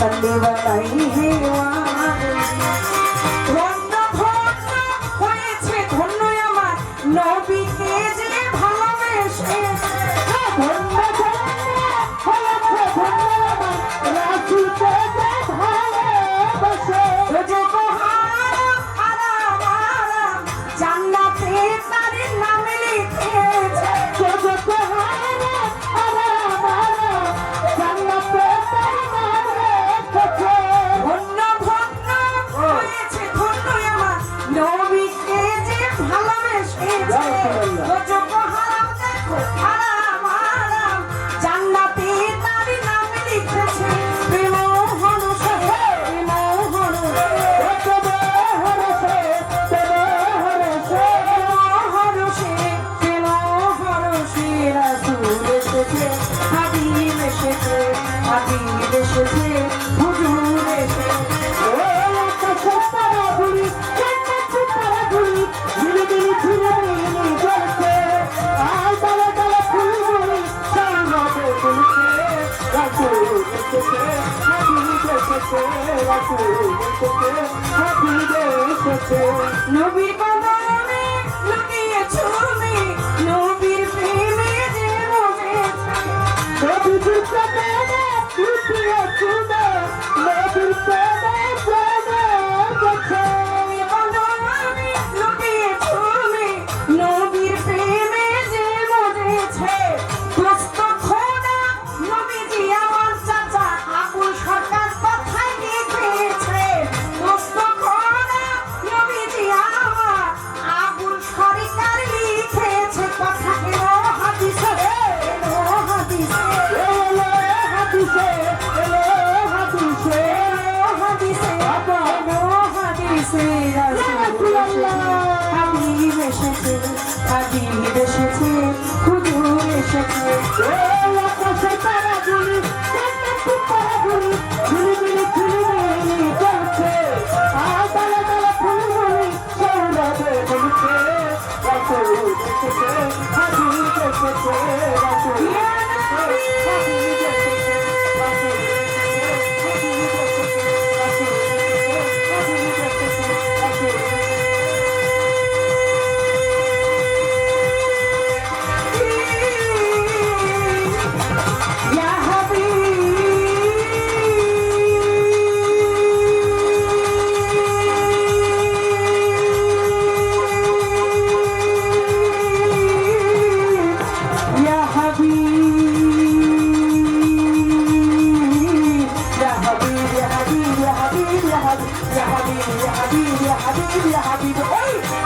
सत्य बताई है माँ রাখো রাখো নবীর বাবা হাবিব এসেছে হাবিব এসেছে হুজুর এসেছে Habib, Habib, happy Habib, Habib,